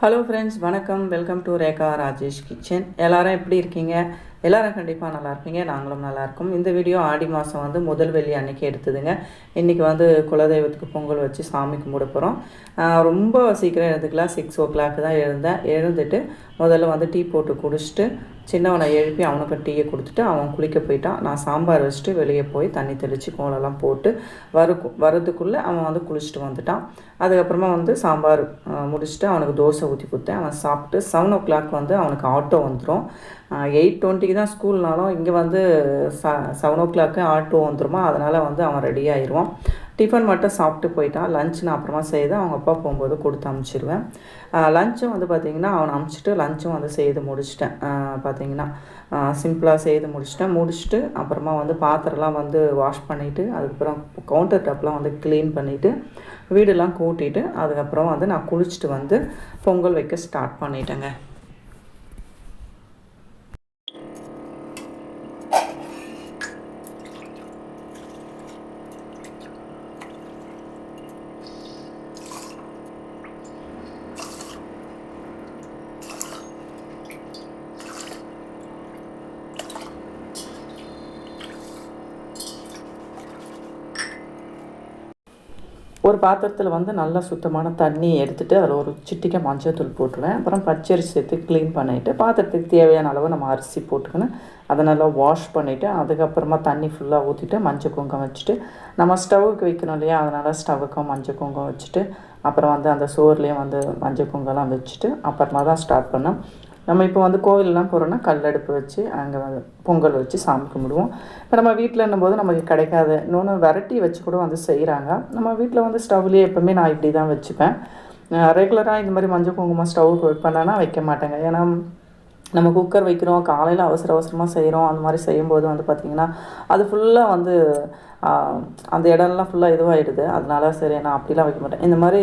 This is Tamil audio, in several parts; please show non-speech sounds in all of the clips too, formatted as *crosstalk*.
ஹலோ ஃப்ரெண்ட்ஸ் வணக்கம் welcome to Rekha Rajesh kitchen எல்லாரும் எப்படி இருக்கீங்க எல்லோரும் கண்டிப்பாக நல்லா இருப்பீங்க. நாங்களும் நல்லாயிருக்கும் இந்த வீடியோ ஆடி மாதம் வந்து முதல் வெள்ளி அன்றைக்கி எடுத்ததுங்க. இன்றைக்கி வந்து குலதெய்வத்துக்கு பொங்கல் வச்சு சாமி கும்பிட போகிறோம் ரொம்ப சீக்கிரம் எழுந்துக்கலாம். சிக்ஸ் ஓ கிளாக் தான் எழுந்தேன். எழுந்துட்டு முதல்ல வந்து டீ போட்டு குடிச்சிட்டு சின்னவனை எழுப்பி அவனுக்கு டீயை கொடுத்துட்டு அவன் குளிக்க போயிட்டான். நான் சாம்பார் வச்சுட்டு வெளியே போய் தண்ணி தெளித்து கோலெல்லாம் போட்டு வரு வரதுக்குள்ளே அவன் வந்து குளிச்சுட்டு வந்துட்டான். அதுக்கப்புறமா வந்து சாம்பார் முடிச்சுட்டு அவனுக்கு தோசை ஊற்றி கொடுத்தேன். அவன் சாப்பிட்டு செவன் ஓ கிளாக் வந்து அவனுக்கு ஆட்டோ வந்துடும் எயிட் டுவெண்ட்டிக்கு தான் ஸ்கூல்னாலும் இங்கே வந்து ச செவன் ஓ கிளாக்கு ஆட்டோ வந்துருமா? அதனால் வந்து அவன் ரெடி ஆயிடுவான். டிஃபன் மட்டும் சாப்பிட்டு போயிட்டான். லஞ்ச் நான் அப்புறமா செய்து அவங்க அப்பா போகும்போது கொடுத்து அமுச்சிடுவேன் லஞ்சும் வந்து பார்த்திங்கன்னா அவனை அமுச்சிட்டு லஞ்சும் வந்து செய்து முடிச்சிட்டேன். பார்த்தீங்கன்னா சிம்பிளாக செய்து முடிச்சிட்டேன். முடிச்சுட்டு அப்புறமா வந்து பாத்திரம்லாம் வந்து வாஷ் பண்ணிவிட்டு அதுக்கப்புறம் கவுண்டர் டாப்லாம் வந்து க்ளீன் பண்ணிவிட்டு வீடெல்லாம் கூட்டிட்டு அதுக்கப்புறம் வந்து நான் குளிச்சுட்டு வந்து பொங்கல் வைக்க ஸ்டார்ட் பண்ணிட்டேங்க. ஒரு பாத்திரத்தில் வந்து நல்லா சுத்தமான தண்ணி எடுத்துகிட்டு அதில் ஒரு சிட்டிக்கை மஞ்சள் தூள் போட்டுருவேன். அப்புறம் பச்சரிசி சேர்த்து க்ளீன் பண்ணிவிட்டு பாத்திரத்துக்கு தேவையான அளவு நம்ம அரிசி போட்டுக்கணும். அதை நல்லா வாஷ் பண்ணிவிட்டு அதுக்கப்புறமா தண்ணி ஃபுல்லாக ஊற்றிட்டு மஞ்சள் குங்குமம் வச்சுட்டு நம்ம ஸ்டவ்வுக்கு வைக்கணும் இல்லையா? அதனால் ஸ்டவ்வுக்கும் மஞ்சள் குங்குமம் வச்சுட்டு அப்புறம் வந்து அந்த சோறுலேயும் வந்து மஞ்சள் குங்குமம்லாம் வச்சுட்டு அப்புறமா தான் ஸ்டார்ட் பண்ணோம் நம்ம இப்போ வந்து கோவிலெலாம் போகிறோன்னா கல்லடுப்பு வச்சு அங்கே வந்து பொங்கல் வச்சு சாமி கும்பிடுவோம். இப்போ நம்ம வீட்டில் போது நமக்கு கிடைக்காது. இன்னொன்று விரட்டி வச்சு கூட வந்து செய்கிறாங்க நம்ம வீட்டில் வந்து ஸ்டவ்லேயே எப்போவுமே நான் இப்படி தான் வச்சுப்பேன் ரெகுலராக இந்த மாதிரி மஞ்சள் குங்குமம் ஸ்டவ்வுக்கு பண்ணானா வைக்க மாட்டேங்க. ஏன்னா நம்ம குக்கர் வைக்கிறோம் காலையில் அவசர அவசரமாக செய்கிறோம் அந்த மாதிரி செய்யும்போது வந்து பார்த்திங்கன்னா அது ஃபுல்லாக வந்து அந்த இடம்லாம் ஃபுல்லாக இதுவாகிடுது அதனால சரி நான் அப்படிலாம் வைக்க மாட்டேன். இந்த மாதிரி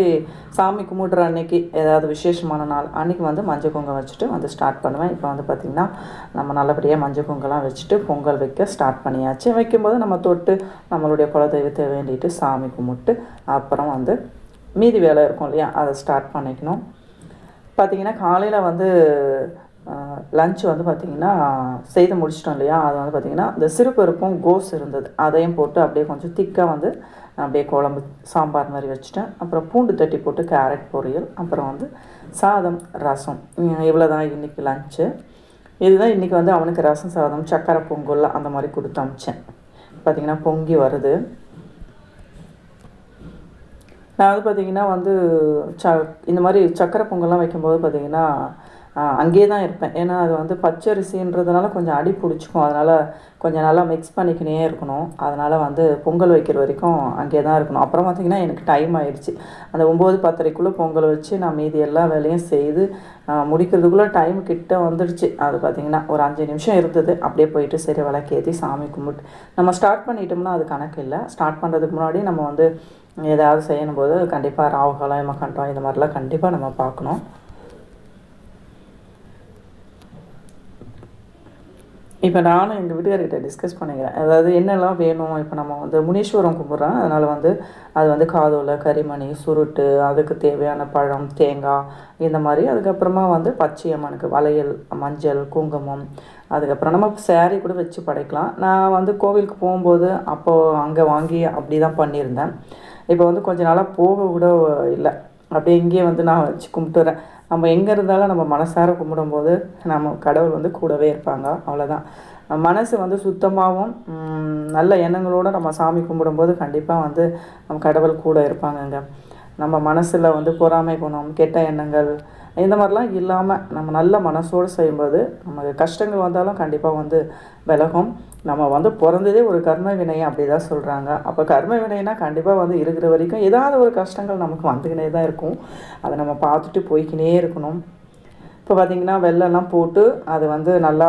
சாமி கும்பிடுற அன்னைக்கு ஏதாவது விசேஷமான நாள் அன்றைக்கி வந்து மஞ்சள் குங்கம் வச்சுட்டு வந்து ஸ்டார்ட் பண்ணுவேன். இப்போ வந்து பார்த்திங்கன்னா நம்ம நல்லபடியாக மஞ்சள் குங்கம்லாம் வச்சுட்டு பொங்கல் வைக்க ஸ்டார்ட் பண்ணியாச்சு. வைக்கும்போது நம்ம தொட்டு நம்மளுடைய குலதெய்வத்தை வேண்டிட்டு சாமி கும்பிட்டு அப்புறம் வந்து மீதி வேலை இருக்கும் இல்லையா அதை ஸ்டார்ட் பண்ணிக்கணும். பார்த்திங்கன்னா காலையில் வந்து லஞ்ச் வந்து பார்த்திங்கன்னா செய்து முடிச்சிட்டோம் இல்லையா? அது வந்து பார்த்திங்கன்னா இந்த சிறுபருப்பும் கோஸ் இருந்தது. அதையும் போட்டு அப்படியே கொஞ்சம் திக்காக வந்து அப்படியே குழம்பு சாம்பார் மாதிரி வச்சுட்டேன். அப்புறம் பூண்டு தட்டி போட்டு கேரட் பொரியல். அப்புறம் வந்து சாதம் ரசம். இவ்வளோ தான் இன்றைக்கி லஞ்சு இதுதான் இன்றைக்கி வந்து அவனுக்கு ரசம் சாதம் சக்கரை பொங்கல் அந்த மாதிரி கொடுத்து அமிச்சேன். பார்த்திங்கன்னா பொங்கி வருது. நான் வந்து பார்த்திங்கன்னா வந்து ச இந்த மாதிரி சக்கரை பொங்கல்லாம் வைக்கும்போது பார்த்திங்கன்னா அங்கேயே தான் இருப்பேன். ஏன்னா அது வந்து பச்சரிசின்றதுனால கொஞ்சம் அடி பிடிச்சிக்கும். அதனால் கொஞ்சம் நல்லா மிக்ஸ் பண்ணிக்கினே இருக்கணும். அதனால் வந்து பொங்கல் வைக்கிற வரைக்கும் அங்கேயே தான் இருக்கணும். அப்புறம் பார்த்திங்கன்னா எனக்கு டைம் ஆயிடுச்சு. அந்த ஒம்பது பத்தரைக்குள்ளே பொங்கல் வச்சு நான் மீதி எல்லா வேலையும் செய்து முடிக்கிறதுக்குள்ளே டைம் கிட்ட வந்துடுச்சு. அது பார்த்திங்கன்னா ஒரு அஞ்சு நிமிஷம் இருந்தது. அப்படியே போயிட்டு சரி விளக்கேற்றி சாமி கும்பிட்டு. நம்ம ஸ்டார்ட் பண்ணிட்டோம்னா அது கணக்கு இல்லை. ஸ்டார்ட் பண்ணுறதுக்கு முன்னாடி நம்ம வந்து ஏதாவது செய்யணும் போது கண்டிப்பாக ராகுகாலம் எமக்கண்டம் இந்த மாதிரிலாம் கண்டிப்பாக நம்ம பார்க்கணும். இப்போ நானும் எங்கள் வீட்டுக்காரர்கிட்ட டிஸ்கஸ் பண்ணிக்கிறேன். அதாவது என்னெல்லாம் வேணும்? இப்போ நம்ம வந்து முனீஸ்வரம் கும்பிட்றோம். அதனால் வந்து அது வந்து காதோலை கரிமணி சுருட்டு அதுக்கு தேவையான பழம் தேங்காய் இந்த மாதிரி. அதுக்கப்புறமா வந்து பச்சையம்மனுக்கு வளையல் மஞ்சள் குங்குமம். அதுக்கப்புறம் நம்ம சேரீ கூட வச்சு படைக்கலாம். நான் வந்து கோவிலுக்கு போகும்போது அப்போது அங்கே வாங்கி அப்படி தான் பண்ணியிருந்தேன். இப்போ வந்து கொஞ்ச நாளாக போக கூட இல்லை. அப்படியே இங்கேயே வந்து நான் வச்சு கும்பிட்டுறேன் நம்ம எங்கே இருந்தாலும் நம்ம மனசார கும்பிடும்போது நம்ம கடவுள் வந்து கூடவே இருப்பாங்க. அவ்வளோதான் மனசு வந்து சுத்தமாகவும் நல்ல எண்ணங்களோடு நம்ம சாமி கும்பிடும்போது கண்டிப்பாக வந்து நம்ம கடவுள் கூட இருப்பாங்கங்க. நம்ம மனசில் வந்து பொறாமை குணம் கெட்ட எண்ணங்கள் இந்த மாதிரிலாம் இல்லாமல் நம்ம நல்ல மனசோடு செய்யும்போது நமக்கு கஷ்டங்கள் வந்தாலும் கண்டிப்பாக வந்து விலகும். நம்ம வந்து பிறந்ததே ஒரு கர்ம வினை அப்படி தான் சொல்கிறாங்க அப்போ கர்ம வினைனா கண்டிப்பாக வந்து இருக்கிற வரைக்கும் ஏதாவது ஒரு கஷ்டங்கள் நமக்கு வந்துக்கினே தான் இருக்கும். அதை நம்ம பார்த்துட்டு போய்க்கினே இருக்கணும். இப்போ பார்த்திங்கன்னா வெள்ளம்லாம் போட்டு அது வந்து நல்லா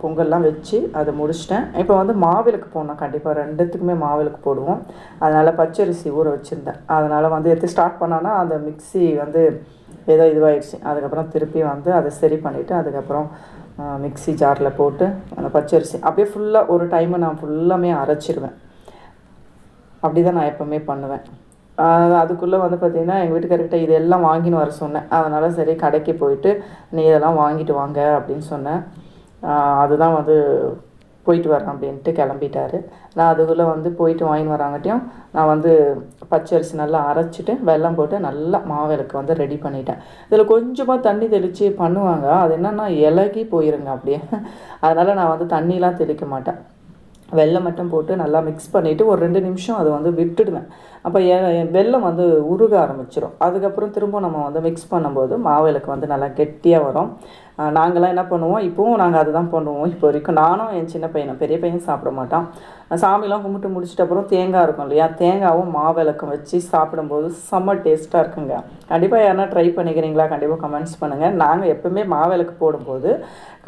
பொங்கல்லாம் வச்சு அதை முடிச்சிட்டேன். இப்போ வந்து மாவிளக்கு போடணும். கண்டிப்பாக ரெண்டுத்துக்குமே மாவிளக்கு போடுவோம். அதனால் பச்சரிசி ஊற வச்சுருந்தேன். அதனால் வந்து எடுத்து ஸ்டார்ட் பண்ணோன்னா அந்த மிக்ஸி வந்து ஏதோ இதுவாகிடுச்சு அதுக்கப்புறம் திருப்பி வந்து அதை சரி பண்ணிவிட்டு அதுக்கப்புறம் மிக்ஸி ஜாரில் போட்டு அந்த பச்சரிசி. அப்படியே ஃபுல்லாக ஒரு டைமை நான் ஃபுல்லாமே அரைச்சிருவேன். அப்படி தான் நான் எப்போவுமே பண்ணுவேன். அதுக்குள்ளே வந்து பார்த்திங்கன்னா எங்கள் வீட்டுக்காரர்கிட்ட இதெல்லாம் வாங்கின்னு வர சொன்னேன். அதனால் சரி கடைக்கு போயிட்டு நீ இதெல்லாம் வாங்கிட்டு வாங்க அப்படின்னு சொன்னேன். அதுதான் வந்து போயிட்டு வரேன் அப்படின்ட்டு கிளம்பிட்டாரு. நான் அதுக்குள்ளே வந்து போயிட்டு வாங்கின்னு வராங்கட்டியும் நான் வந்து பச்சரிசி நல்லா அரைச்சிட்டு வெல்லம் போட்டு நல்லா மாவிளக்கு வந்து ரெடி பண்ணிட்டேன். இதில் கொஞ்சமாக தண்ணி தெளித்து பண்ணுவாங்க. அது என்னென்னா இலகி போயிருங்க அப்படியே. அதனால் நான் வந்து தண்ணிலாம் தெளிக்க மாட்டேன். வெள்ளம் மட்டும் போட்டு நல்லா மிக்ஸ் பண்ணிவிட்டு ஒரு ரெண்டு நிமிஷம் அதை வந்து விட்டுடுவேன். அப்போ வெள்ளம் வெல்லம் வந்து உருக ஆரம்பிச்சிடும் அதுக்கப்புறம் திரும்ப நம்ம வந்து மிக்ஸ் பண்ணும்போது மாவிளக்கு வந்து நல்லா கெட்டியாக வரும். நாங்களாம் என்ன பண்ணுவோம்? இப்போவும் நாங்கள் அதுதான் பண்ணுவோம். இப்போ வரைக்கும் நானும் என் சின்ன பையனும் பெரிய பையன் சாப்பிட மாட்டான் சாமிலாம் கும்பிட்டு முடிச்சிட்ட அப்புறம் தேங்காய் இருக்கும் இல்லையா? தேங்காவும் மாவிளக்கம் வச்சு சாப்பிடும்போது செம்ம டேஸ்ட்டாக இருக்குங்க. கண்டிப்பாக யாருன்னா ட்ரை பண்ணிக்கிறீங்களா? கண்டிப்பாக கமெண்ட்ஸ் பண்ணுங்கள் நாங்கள் எப்பவுமே மாவிளக்கு போடும்போது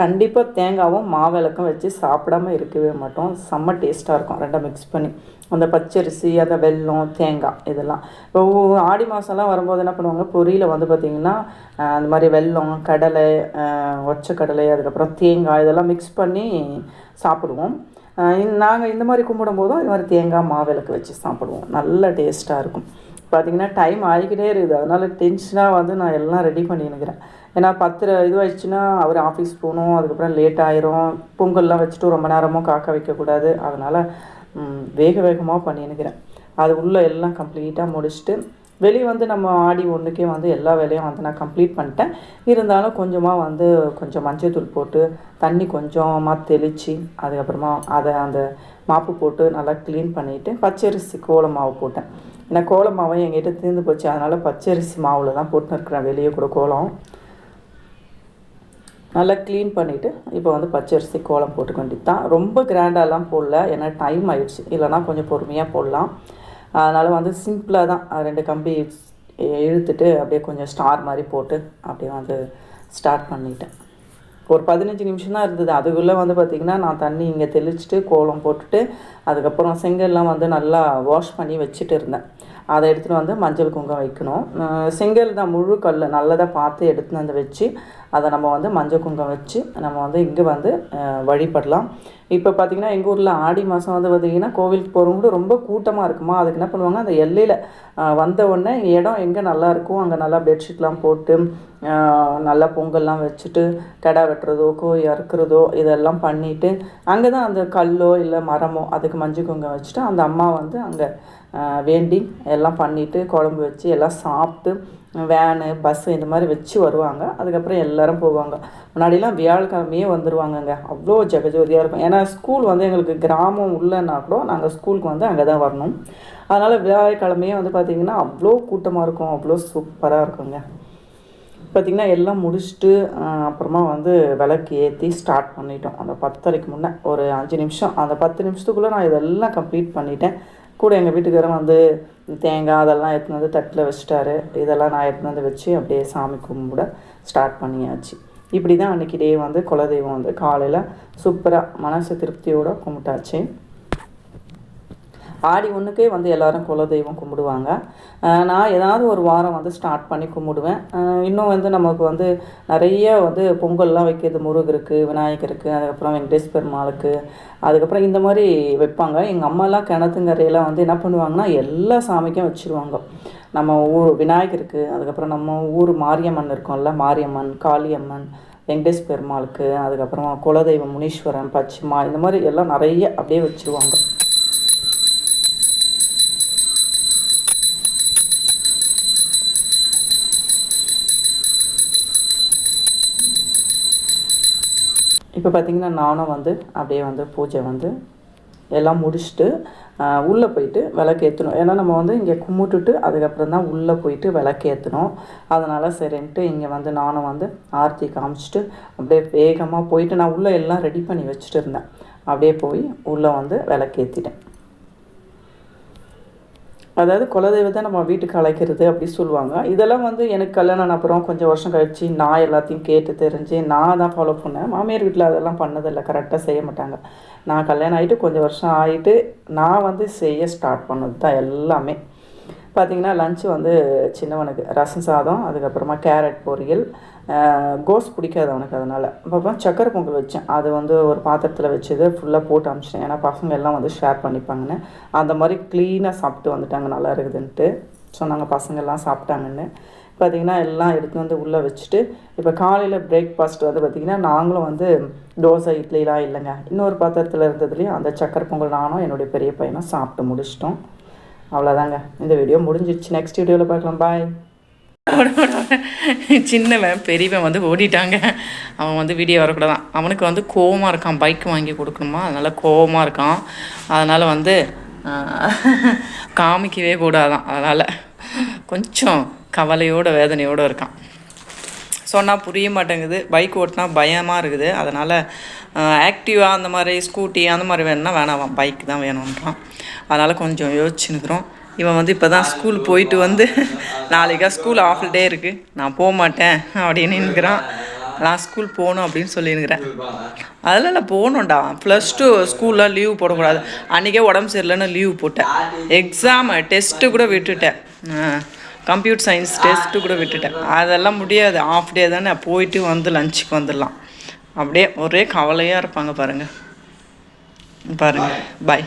கண்டிப்பாக தேங்காவும் மாவிளக்கும் வச்சு சாப்பிடாம இருக்கவே மாட்டோம். செம்ம டேஸ்ட்டாக இருக்கும். ரெண்டாக மிக்ஸ் பண்ணி. அந்த பச்சரிசி அந்த வெல்லம் தேங்காய் இதெல்லாம். இப்போ ஆடி மாதம்லாம் வரும்போது என்ன பண்ணுவாங்க? பொரியில் வந்து பார்த்திங்கன்னா அந்த மாதிரி வெல்லம் கடலை ஒச்சை கடலை அதுக்கப்புறம் தேங்காய் இதெல்லாம் மிக்ஸ் பண்ணி சாப்பிடுவோம். நாங்கள் இந்த மாதிரி கும்பிடும் போதும் இது மாதிரி தேங்காய் மாவிளக்கு வச்சு சாப்பிடுவோம். நல்ல டேஸ்ட்டாக இருக்கும். பார்த்திங்கன்னா டைம் ஆகிக்கிட்டே இருக்குது. அதனால் டென்ஷனாக வந்து நான் எல்லாம் ரெடி பண்ணினுக்கிறேன் ஏன்னா பத்து இதுவாகிடுச்சுன்னா அவர் ஆஃபீஸ் போகணும். அதுக்கப்புறம் லேட் ஆயிரும். பொங்கல்லாம் வச்சுட்டு ரொம்ப நேரமும் காக்க வைக்கக்கூடாது. அதனால் வேக வேகமாக பண்ணினுக்கிறேன். அது உள்ளே எல்லாம் கம்ப்ளீட்டாக முடிச்சுட்டு வெளியே வந்து நம்ம ஆடி ஒன்றுக்கே வந்து எல்லா வேலையும் வந்து நான் கம்ப்ளீட் பண்ணிட்டேன். இருந்தாலும் கொஞ்சமாக வந்து கொஞ்சம் மஞ்சள் தூள் போட்டு தண்ணி கொஞ்சமாக தெளித்து அதுக்கப்புறமா அதை அந்த மாப்பு போட்டு நல்லா க்ளீன் பண்ணிவிட்டு பச்சரிசி கோல மாவு போட்டேன். ஏன்னா கோல மாவை எங்கிட்ட தீர்ந்து போச்சு. அதனால் பச்சரிசி மாவில் தான் போட்டுன்னு இருக்கிறேன் வெளியே கூட கோலம். நல்லா க்ளீன் பண்ணிவிட்டு இப்போ வந்து பச்சரிசி கோலம் போட்டுக்க வேண்டியது தான் ரொம்ப கிராண்டாலாம் போடல. ஏன்னா டைம் ஆயிடுச்சு. இல்லைனா கொஞ்சம் பொறுமையாக போடலாம். அதனால் வந்து சிம்பிளாக தான். ரெண்டு கம்பி இழுத்துட்டு அப்படியே கொஞ்சம் ஸ்டார் மாதிரி போட்டு அப்படியே வந்து ஸ்டார்ட் பண்ணிட்டேன். ஒரு பதினஞ்சு நிமிஷம் தான் இருந்தது. அதுக்குள்ளே வந்து பார்த்திங்கன்னா நான் தண்ணி இங்கே தெளிச்சிட்டு கோலம் போட்டுட்டு அதுக்கப்புறம் செங்கல்லாம் வந்து நல்லா வாஷ் பண்ணி வச்சுட்டு இருந்தேன். அதை எடுத்துகிட்டு வந்து மஞ்சள் குங்குமம் வைக்கணும். செங்கல் தான் முழு கல் நல்லதாக பார்த்து எடுத்துன்னு வந்து வச்சு அதை நம்ம வந்து மஞ்சள் குங்குமம் வச்சு நம்ம வந்து இங்கே வந்து வழிபடலாம். இப்போ பார்த்திங்கன்னா எங்கள் ஊரில் ஆடி மாதம் வந்து பார்த்திங்கன்னா கோவிலுக்கு போகிறவங்க ரொம்ப கூட்டமாக இருக்குமா? அதுக்கு என்ன பண்ணுவாங்க? அந்த எல்லையில் வந்த உடனே இடம் எங்கே நல்லா இருக்கும்? அங்கே நல்லா பெட்ஷீட்லாம் போட்டு நல்லா பொங்கல்லாம் வச்சுட்டு கடை வெட்டுறதோ கோழி அறுக்கிறதோ இதெல்லாம் பண்ணிவிட்டு அங்கே தான் அந்த கல்லோ இல்லை மரமோ அதுக்கு மஞ்சள் குங்குமம் வச்சுட்டு அந்த அம்மா வந்து அங்கே வேண்டி எல்லாம் பண்ணிவிட்டு குழம்பு வச்சு எல்லாம் சாப்பிட்டு வேனு பஸ்ஸு இந்த மாதிரி வச்சு வருவாங்க. அதுக்கப்புறம் எல்லோரும் போவாங்க. முன்னாடிலாம் வியாழக்கிழமையே வந்துடுவாங்கங்க அவ்வளோ ஜெகஜோதியாக இருக்கும். ஏன்னா ஸ்கூல் வந்து எங்களுக்கு கிராமம் உள்ளன்னா கூட நாங்கள் ஸ்கூலுக்கு வந்து அங்கே தான் வரணும். அதனால் வியாழக்கிழமையே வந்து பார்த்திங்கன்னா அவ்வளோ கூட்டமாக இருக்கும். அவ்வளோ சூப்பராக இருக்குங்க. பார்த்திங்கன்னா எல்லாம் முடிச்சுட்டு அப்புறமா வந்து விளக்கு ஏற்றி ஸ்டார்ட் பண்ணிட்டோம். அந்த பத்தரைக்கு முன்னே ஒரு அஞ்சு நிமிஷம். அந்த பத்து நிமிஷத்துக்குள்ளே நான் இதெல்லாம் கம்ப்ளீட் பண்ணிட்டேன். கூட எங்கள் வீட்டுக்காரன் வந்து தேங்காய் அதெல்லாம் எடுத்துன்னு வந்து தட்டில் வச்சுட்டாரு. இதெல்லாம் நான் எடுத்துன்னு வந்து வச்சு அப்படியே சாமி கும்பிட ஸ்டார்ட் பண்ணியாச்சு. இப்படி தான் அன்றைக்கி டே வந்து குலதெய்வம் வந்து காலையில் சூப்பராக மனசு திருப்தியோடு கும்பிட்டாச்சு. ஆடி ஒன்றுக்கே வந்து எல்லாரும் குலதெய்வம் கும்பிடுவாங்க. நான் ஏதாவது ஒரு வாரம் வந்து ஸ்டார்ட் பண்ணி கும்பிடுவேன். இன்னும் வந்து நமக்கு வந்து நிறைய வந்து பொங்கல்லாம் வைக்கிறது முருகருக்கு விநாயகருக்கு அதுக்கப்புறம் வெங்கடேஷ் பெருமாளுக்கு அதுக்கப்புறம் இந்த மாதிரி வைப்பாங்க. எங்கள் அம்மாலாம் கிணத்துங்கரையெல்லாம் வந்து என்ன பண்ணுவாங்கன்னா எல்லா சாமிக்கும் வச்சுருவாங்க. நம்ம ஊர் விநாயகருக்கு அதுக்கப்புறம் நம்ம ஊர் மாரியம்மன் இருக்கோம்ல மாரியம்மன் காளியம்மன் வெங்கடேஷ் பெருமாளுக்கு அதுக்கப்புறம் குலதெய்வம் முனீஸ்வரன் பச்சிமா இந்த மாதிரி எல்லாம் நிறைய அப்படியே வச்சுருவாங்க. இப்போ பார்த்தீங்கன்னா நானும் வந்து அப்படியே வந்து பூஜை வந்து எல்லாம் முடிச்சுட்டு உள்ளே போயிட்டு விளக்கேற்றணும் ஏன்னா நம்ம வந்து இங்கே கும்பிட்டுட்டு அதுக்கப்புறம் தான் உள்ளே போயிட்டு விளக்கேற்றணும் அதனால் சரின்ட்டு இங்கே வந்து நானும் வந்து ஆர்த்தி காமிச்சிட்டு அப்படியே வேகமாக போயிட்டு நான் உள்ளே எல்லாம் ரெடி பண்ணி வச்சுட்டு இருந்தேன். அப்படியே போய் உள்ளே வந்து விளக்கேற்றிட்டேன் அதாவது குலதெய்வத்தை நம்ம வீட்டுக்கு அழைக்கிறது அப்படி சொல்லுவாங்க. இதெல்லாம் வந்து எனக்கு கல்யாணம் ஆன அப்புறம் கொஞ்சம் வருஷம் கழிச்சு நான் எல்லாத்தையும் கேட்டு தெரிஞ்சு நான் தான் ஃபாலோ பண்ணேன். மாமியார் வீட்டில் அதெல்லாம் பண்ணதில்லை. கரெக்டாக செய்ய மாட்டாங்க. நான் கல்யாணம் ஆகிட்டு கொஞ்சம் வருஷம் ஆகிட்டு நான் வந்து செய்ய ஸ்டார்ட் பண்ணது தான் எல்லாமே. பார்த்திங்கன்னா லஞ்சு வந்து சின்னவனுக்கு ரசம் சாதம் அதுக்கப்புறமா கேரட் பொரியல் கோஸ் பிடிக்காது அவனுக்கு அதனால். அப்புறம் சக்கரை பொங்கல் வச்சேன். அது வந்து ஒரு பாத்திரத்தில் வச்சது ஃபுல்லாக போட்டு அமிச்சிட்டேன். ஏன்னா பசங்க எல்லாம் வந்து ஷேர் பண்ணிப்பாங்கன்னு. அந்த மாதிரி க்ளீனாக சாப்பிட்டு வந்துட்டாங்க. நல்லா இருக்குதுன்ட்டு சொன்னாங்க. பசங்கள்லாம் சாப்பிட்டாங்கன்னு. பார்த்தீங்கன்னா எல்லாம் எடுத்து வந்து உள்ளே வச்சுட்டு இப்போ காலையில் பிரேக்ஃபாஸ்ட் வந்து பார்த்திங்கன்னா நாங்களும் வந்து தோசை இட்லிலாம் இல்லைங்க. இன்னொரு பாத்திரத்தில் இருந்ததுலேயும் அந்த சக்கரை பொங்கல் நானும் என்னுடைய பெரிய பையனும் சாப்பிட்டு முடிச்சிட்டோம். அவ்வளோதாங்க இந்த வீடியோ முடிஞ்சிடுச்சு. நெக்ஸ்ட் வீடியோவில் பார்க்கலாம். பாய் *laughs* சின்னவன் பெரியவன் வந்து ஓடிட்டாங்க. அவன் வந்து வீடியோ வரக்கூடாதான். அவனுக்கு வந்து கோவமாக இருக்கான். பைக் வாங்கி கொடுக்கணுமா? அதனால் கோவமாக இருக்கான். அதனால் வந்து *laughs* காமிக்கவே கூடாதான். அதனால் கொஞ்சம் கவலையோட வேதனையோடு இருக்கான். சொன்னால் புரிய மாட்டேங்குது. பைக் ஓட்டினா பயமாக இருக்குது. அதனால் ஆக்டிவா அந்த மாதிரி ஸ்கூட்டி அந்த மாதிரி வேணும்னா வேணாம். பைக் தான் வேணுன்றான் அதனால் கொஞ்சம் யோசிச்சுன்னுக்குறோம். இவன் வந்து இப்போ தான் ஸ்கூல் போயிட்டு வந்து நாளைக்கா ஸ்கூல் ஆஃப் டே இருக்குது நான் போக மாட்டேன் அப்படின்னு நினைக்கிறான். நான் ஸ்கூல் போகணும் அப்படின்னு சொல்லியிருக்கிறேன். அதில் நான் போகணும்டா. ப்ளஸ் டூ ஸ்கூல்லாம் லீவ் போடக்கூடாது. அன்றைக்கே உடம்பு சரியில்லைன்னு லீவ் போட்டேன். எக்ஸாமு டெஸ்ட்டு கூட விட்டுட்டேன். கம்ப்யூட்டர் சயின்ஸ் டெஸ்ட்டு கூட விட்டுட்டேன். அதெல்லாம் முடியாது. ஆஃப் டே தானே. போயிட்டு வந்து லஞ்சுக்கு வந்துடலாம். அப்படியே ஒரே கவலையாக இருப்பாங்க பாருங்கள் பாருங்கள் பாய்